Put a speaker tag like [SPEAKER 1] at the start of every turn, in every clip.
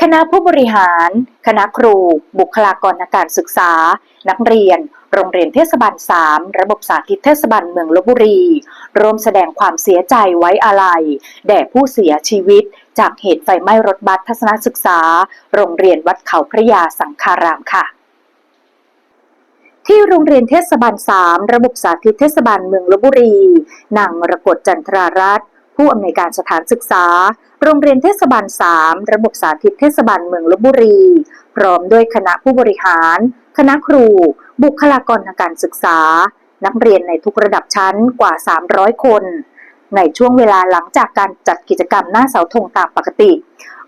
[SPEAKER 1] คณะผู้บริหาร คณะครู บุคลากรทางการศึกษา นักเรียน โรงเรียนเทศบาล 3 ระบบสาธิตเทศบาลเมืองลบบุรี ร่วมแสดงความเสียใจไว้อาลัย แด่ผู้เสียชีวิต จากเหตุไฟไหม้รถบัสทัศนศึกษา โรงเรียนวัดเขาพระยาสังคารามค่ะที่โรงเรียนเทศบาล 3 ระบบสาธิตเทศบาลเมืองลบบุรี นางมรกตจันทรารัตน์ ผู้อำนวยการสถานศึกษา โรงเรียนเทศบาล 3 ระบบสาธิตเทศบาลเมืองลบบุรี พร้อมด้วยคณะผู้บริหาร คณะครู บุคลากรทางการศึกษา นักเรียนในทุกระดับชั้นกว่า 300 คน ในช่วงเวลาหลังจากการจัดกิจกรรมหน้าเสาธงตามปกติ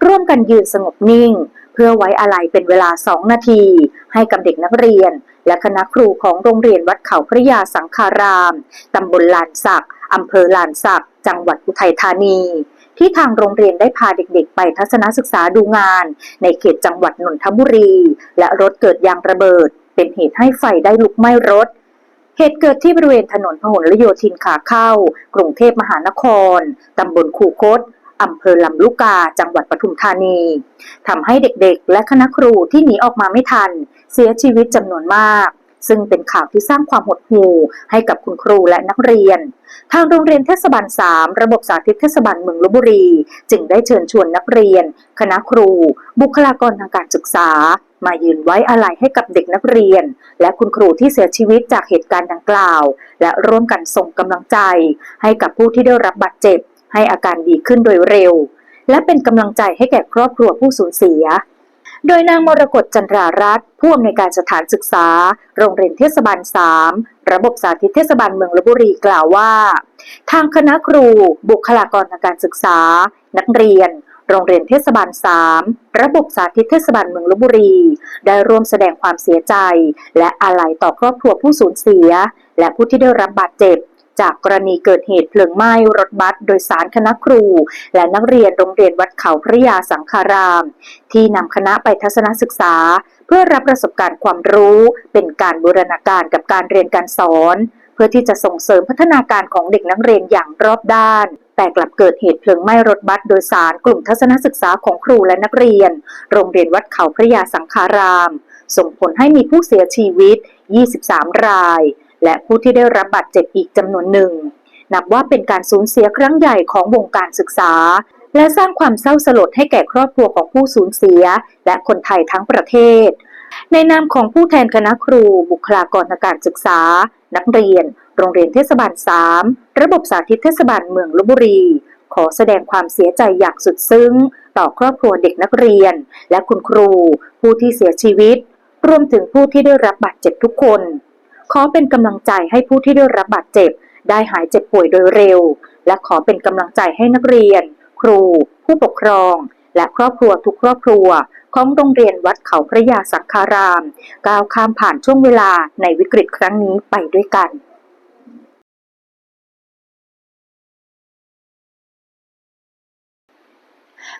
[SPEAKER 1] ร่วมกันยืนสงบนิ่ง เพื่อไว้อาลัยเป็นเวลา 2 นาที ให้กับเด็กนักเรียนและคณะครูของโรงเรียนวัดเขาพระยาสังคาราม ตำบลลานสัก อำเภอลานสัก จังหวัดอุทัยธานี ที่ทางโรงเรียนได้พาเด็กๆ ไปทัศนศึกษาดูงาน ในเขตจังหวัดนนทบุรี และรถเกิดยางระเบิด เป็นเหตุให้ไฟได้ลุกไหม้รถ เหตุเกิดที่บริเวณถนนพหลโยธินขาเข้า กรุงเทพมหานคร ตำบลคูคตอำเภอลำลูกกา จังหวัดปทุมธานีทำให้เด็กๆ และคณะครูที่หนีออกมาไม่ทัน เสียชีวิตจำนวนมาก ซึ่งเป็นข่าวที่สร้างความหดหู่ให้กับคุณครูและนักเรียน ทางโรงเรียนเทศบาล 3 ระบบสาธิตเทศบาลเมืองลบบุรี จึงได้เชิญชวนนักเรียน คณะครู บุคลากรทางการศึกษา มายืนไว้อาลัยให้กับเด็กนักเรียน และคุณครูที่เสียชีวิตจากเหตุการณ์ดังกล่าว และร่วมกันส่งกำลังใจ ให้กับผู้ที่ได้รับบาดเจ็บ ให้อาการดีขึ้นโดยเร็ว และเป็นกำลังใจให้แก่ครอบครัวผู้สูญเสีย โดยนางมรกตจันทรารัตน์ผู้อำนวยการสถานศึกษา โรงเรียนเทศบาล 3 ระบบสาธิตเทศบาลเมืองลบบุรีกล่าวว่า ทางคณะครู บุคลากรทางการศึกษา นักเรียน โรงเรียนเทศบาล 3 ระบบสาธิตเทศบาลเมืองลบบุรี ได้ร่วมแสดงความเสียใจ และอาลัยต่อครอบครัวผู้สูญเสีย และผู้ที่ได้รับบาดเจ็บ จากกรณีเกิดเหตุเพลิงไหม้รถบัสโดยสารคณะครู และนักเรียนโรงเรียนวัดเขาพระยาสังคาราม ที่นำคณะไปทัศนศึกษา เพื่อรับประสบการณ์ความรู้เป็นการบูรณาการกับการเรียนการสอน เพื่อที่จะส่งเสริมพัฒนาการของเด็กนักเรียนอย่างรอบด้านแต่กลับเกิดเหตุเพลิงไหม้รถบัสโดยสารกลุ่มทัศนศึกษาของครูและนักเรียน โรงเรียนวัดเขาพระยาสังคาราม ส่งผลให้มีผู้เสียชีวิต 23 ราย และผู้ที่ได้รับบาดเจ็บอีกจำนวนหนึ่ง นับว่าเป็นการสูญเสียครั้งใหญ่ของวงการศึกษา และสร้างความเศร้าสลดให้แก่ครอบครัวของผู้สูญเสีย และคนไทยทั้งประเทศ ในนามของผู้แทนคณะครู บุคลากรทางการศึกษา นักเรียน โรงเรียนเทศบาล 3 ระบบสาธิตเทศบาลเมืองลบบุรี ขอแสดงความเสียใจอย่างสุดซึ้ง ต่อครอบครัวเด็กนักเรียน และคุณครู ผู้ที่เสียชีวิตรวมถึงผู้ที่ได้รับบาดเจ็บทุกคน ขอเป็นกำลังใจให้ผู้ที่ได้รับบาดเจ็บ ได้หายเจ็บป่วยโดยเร็ว และขอเป็นกำลังใจให้นักเรียน ครู ผู้ปกครอง และครอบครัวทุกครอบครัว ของโรงเรียนวัดเขาพระยาสังคาราม ก้าวข้ามผ่านช่วงเวลาในวิกฤตครั้งนี้ไปด้วยกัน